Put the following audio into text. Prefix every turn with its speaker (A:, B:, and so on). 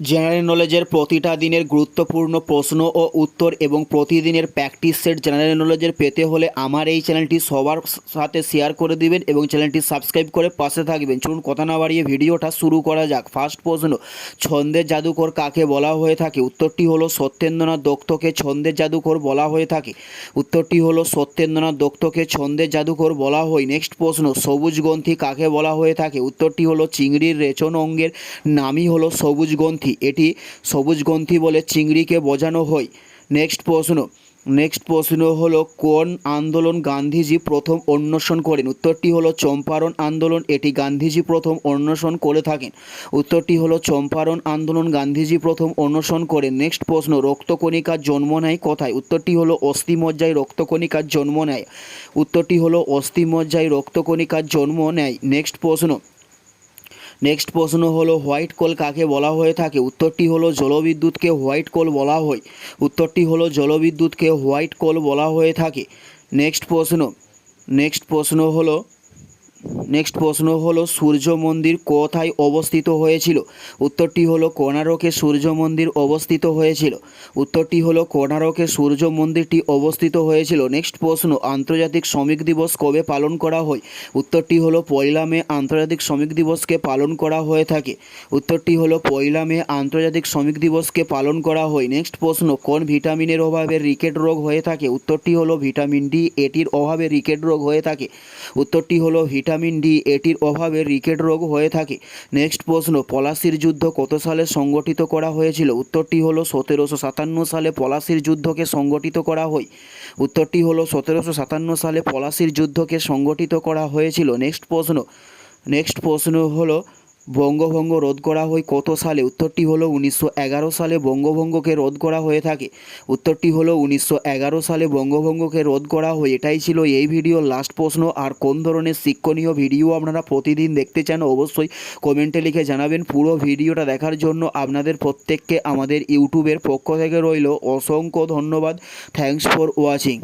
A: General নলেজের প্রতিটা দিনের গুরুত্বপূর্ণ প্রশ্ন ও উত্তর এবং প্রতিদিনের প্র্যাকটিস সেট জেনারেল নলেজের পেতে হলে আমার এই চ্যানেলটি সবার সাথে শেয়ার করে দিবেন এবং চ্যানেলটি সাবস্ক্রাইব করে পাশে থাকবেন। চলুন কথা না বাড়িয়ে ভিডিওটা শুরু করা যাক। ফার্স্ট প্রশ্ন ছন্দের জাদুকর কাকে বলা হয়ে থাকে? উত্তরটি হলো সত্যেন্দ্রনাথ দত্তকে ছন্দের জাদুকর বলা হয়ে থাকে। উত্তরটি হলো সত্যেন্দ্রনাথ দত্তকে ছন্দের জাদুকর বলা হয়। নেক্সট প্রশ্ন, সবুজ গ্রন্থি কাকে বলা হয়ে থাকে? উত্তরটি হলো চিংড়ির রেচন অঙ্গের নামই হলো সবুজ গ্রন্থি। এটি সবুজ গ্রন্থি বলে চিংড়িকে বোঝানো হয়। নেক্সট প্রশ্ন। নেক্সট প্রশ্ন হলো, কোন আন্দোলন গান্ধীজি প্রথম অন্বেষণ করেন? উত্তরটি হলো, চম্পারণ আন্দোলন। এটি গান্ধীজি প্রথম অন্বেষণ করে থাকেন। উত্তরটি হলো, চম্পারণ আন্দোলন গান্ধীজি প্রথম অন্বেষণ করেন। নেক্সট প্রশ্ন, রক্তকণিকার জন্ম নেয় কোথায়? উত্তরটি হলো, অস্থিমজ্জায় রক্তকণিকার জন্ম নেয়। উত্তরটি হলো, অস্থিমজ্জায় রক্তকণিকার জন্ম নেয়। নেক্সট প্রশ্ন। নেক্সট প্রশ্ন হলো হোয়াইট কোল কাকে বলা হয়ে থাকে? উত্তরটি হলো, জলবিদ্যুৎকে হোয়াইট কোল বলা হয়। উত্তরটি হলো, জলবিদ্যুৎকে হোয়াইট কোল বলা হয়ে থাকে। নেক্সট প্রশ্ন। নেক্সট প্রশ্ন হলো নেক্সট প্রশ্ন হলো, সূর্য মন্দির কোথায় অবস্থিত হয়েছিল? উত্তরটি হলো, কোণারকে সূর্য মন্দির অবস্থিত হয়েছিল। উত্তরটি হলো, কোণারকে সূর্য মন্দিরটি অবস্থিত হয়েছিল। নেক্সট প্রশ্ন, আন্তর্জাতিক শ্রমিক দিবস কবে পালন করা হয়? উত্তরটি হলো, পয়লা মে আন্তর্জাতিক শ্রমিক দিবসকে পালন করা হয়ে থাকে। উত্তরটি হলো, পয়লা মে আন্তর্জাতিক শ্রমিক দিবসকে পালন করা হয়। নেক্সট প্রশ্ন, কোন ভিটামিনের অভাবে রিকেট রোগ হয়ে থাকে? উত্তরটি হলো, ভিটামিন ডি এটির অভাবে রিকেট রোগ হয়ে থাকে। উত্তরটি হলো, ভিটামিন ডি, এটির অভাবে রিকেট রোগ হয়ে থাকে। নেক্সট প্রশ্ন, পলাশির যুদ্ধ কত সালে সংগঠিত করা হয়েছিল? উত্তরটি হলো সতেরোশো সাতান্ন সালে পলাশির যুদ্ধকে সংগঠিত করা হয়। উত্তরটি হলো সতেরোশো সাতান্ন সালে পলাশির যুদ্ধকে সংগঠিত করা হয়েছিল। নেক্সট প্রশ্ন নেক্সট প্রশ্ন হলো বঙ্গভঙ্গ রোধ করা হয় কত সালে? উত্তরটি হলো উনিশশো এগারো সালে বঙ্গভঙ্গকে রোধ করা হয়ে থাকে। উত্তরটি হলো উনিশশো এগারো সালে বঙ্গভঙ্গকে রোধ করা হয়। এটাই ছিল এই ভিডিওর লাস্ট প্রশ্ন। আর কোন ধরনের শিক্ষণীয় ভিডিও আপনারা প্রতিদিন দেখতে চান অবশ্যই কমেন্টে লিখে জানাবেন। পুরো ভিডিওটা দেখার জন্য আপনাদের প্রত্যেককে আমাদের ইউটিউবের পক্ষ থেকে রইল অসংখ্য ধন্যবাদ। Thanks for watching